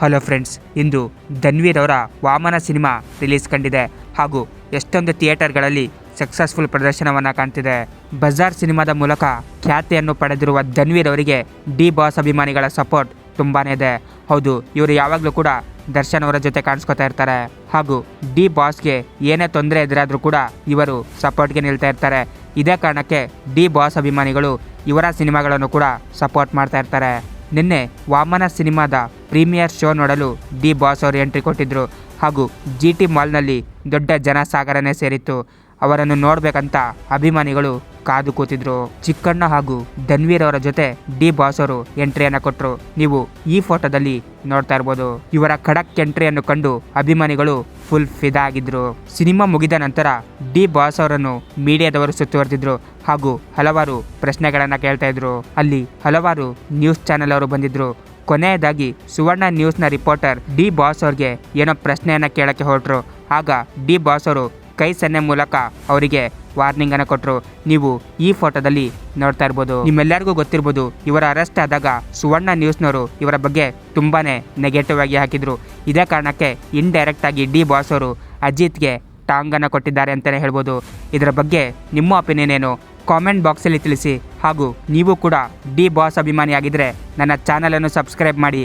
Hello friends, ಇಂದು ಧನ್ವೀರ್ ಅವರ Vamana cinema release ಕಂಡಿದೆ ಹಾಗೂ ಎಷ್ಟೊಂದು ಥಿಯೇಟರ್ಗಳಲ್ಲಿ ಸಕ್ಸಸ್ಫುಲ್ ಪ್ರದರ್ಶನವನ್ನು ಕಾಣ್ತಿದೆ. ಬಜಾರ್ ಸಿನಿಮಾದ ಮೂಲಕ ಖ್ಯಾತಿಯನ್ನು ಪಡೆದಿರುವ ಧನ್ವೀರ್ ಅವರಿಗೆ ಡಿ ಬಾಸ್ ಅಭಿಮಾನಿಗಳ ಸಪೋರ್ಟ್ ತುಂಬಾ ಇದೆ. ಹೌದು, ಇವರು ಯಾವಾಗಲೂ ಕೂಡ ದರ್ಶನ್ ಅವರ ಜೊತೆ ಕಾಣಿಸ್ಕೊತಾ ಇರ್ತಾರೆ ಹಾಗೂ ಡಿ ಬಾಸ್ಗೆ ಏನೇ ತೊಂದರೆ ಎದುರಾದರೂ ಕೂಡ ಇವರು ಸಪೋರ್ಟ್ಗೆ ನಿಲ್ತಾ ಇರ್ತಾರೆ. ಇದೇ ಕಾರಣಕ್ಕೆ ಡಿ ಬಾಸ್ ಅಭಿಮಾನಿಗಳು ಇವರ ಸಿನಿಮಾಗಳನ್ನು ಕೂಡ ಸಪೋರ್ಟ್ ಮಾಡ್ತಾ ಇರ್ತಾರೆ. ನಿನ್ನೆ ವಾಮನ ಸಿನಿಮಾದ ಪ್ರೀಮಿಯರ್ ಶೋ ನೋಡಲು ಡಿ ಬಾಸ್ ಅವರು ಎಂಟ್ರಿ ಕೊಟ್ಟಿದ್ದರು ಹಾಗೂ ಜಿ ಟಿ ಮಾಲ್ನಲ್ಲಿ ದೊಡ್ಡ ಜನಸಾಗರನೇ ಸೇರಿತ್ತು. ಅವರನ್ನು ನೋಡಬೇಕಂತ ಅಭಿಮಾನಿಗಳು ಕಾದು ಕೂತಿದ್ರು. ಚಿಕ್ಕಣ್ಣ ಹಾಗೂ ಧನ್ವೀರ್ ಅವರ ಜೊತೆ ಡಿ ಬಾಸ್ ಅವರು ಎಂಟ್ರಿಯನ್ನು ಕೊಟ್ಟರು ನೀವು ಈ ಫೋಟೋದಲ್ಲಿ ನೋಡ್ತಾ ಇರ್ಬೋದು. ಇವರ ಖಡಕ್ ಎಂಟ್ರಿಯನ್ನು ಕಂಡು ಅಭಿಮಾನಿಗಳು ಫುಲ್ ಫಿದಾ ಆಗಿದ್ರು. ಸಿನಿಮಾ ಮುಗಿದ ನಂತರ ಡಿ ಬಾಸ್ ಅವರನ್ನು ಮೀಡಿಯಾದವರು ಸುತ್ತುವರೆದಿದ್ರು ಹಾಗೂ ಹಲವಾರು ಪ್ರಶ್ನೆಗಳನ್ನು ಕೇಳ್ತಾ ಇದ್ರು. ಅಲ್ಲಿ ಹಲವಾರು ನ್ಯೂಸ್ ಚಾನೆಲ್ ಅವರು ಬಂದಿದ್ರು. ಕೊನೆಯದಾಗಿ ಸುವರ್ಣ ನ್ಯೂಸ್ನ ರಿಪೋರ್ಟರ್ ಡಿ ಬಾಸ್ ಅವ್ರಿಗೆ ಏನೋ ಪ್ರಶ್ನೆಯನ್ನು ಕೇಳಕ್ಕೆ ಹೊರಟರು. ಆಗ ಡಿ ಬಾಸ್ ಅವರು ಕೈ ಸನ್ನೆ ಮೂಲಕ ಅವರಿಗೆ ವಾರ್ನಿಂಗ್ ಅನ್ನು ಕೊಟ್ಟರು ನೀವು ಈ ಫೋಟೋದಲ್ಲಿ ನೋಡ್ತಾ ಇರ್ಬೋದು. ನಿಮ್ಮೆಲ್ಲರಿಗೂ ಗೊತ್ತಿರ್ಬೋದು, ಇವರ ಅರೆಸ್ಟ್ ಆದಾಗ ಸುವರ್ಣ ನ್ಯೂಸ್ನವರು ಇವರ ಬಗ್ಗೆ ತುಂಬಾ ನೆಗೆಟಿವ್ ಆಗಿ ಹಾಕಿದ್ರು. ಇದೇ ಕಾರಣಕ್ಕೆ ಇಂಡೈರೆಕ್ಟ್ ಆಗಿ ಡಿ ಬಾಸ್ ಅವರು ಅಜಿತ್ಗೆ ಟಾಂಗನ್ನು ಕೊಟ್ಟಿದ್ದಾರೆ ಅಂತಲೇ ಹೇಳ್ಬೋದು. ಇದರ ಬಗ್ಗೆ ನಿಮ್ಮ ಒಪಿನಿಯನ್ ಏನು? ಕಾಮೆಂಟ್ ಬಾಕ್ಸಲ್ಲಿ ತಿಳಿಸಿ. ಹಾಗೂ ನೀವು ಕೂಡ ಡಿ ಬಾಸ್ ಅಭಿಮಾನಿಯಾಗಿದ್ದರೆ ನನ್ನ ಚಾನಲನ್ನು ಸಬ್ಸ್ಕ್ರೈಬ್ ಮಾಡಿ.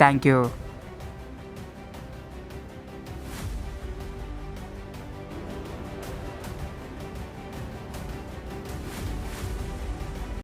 Thank you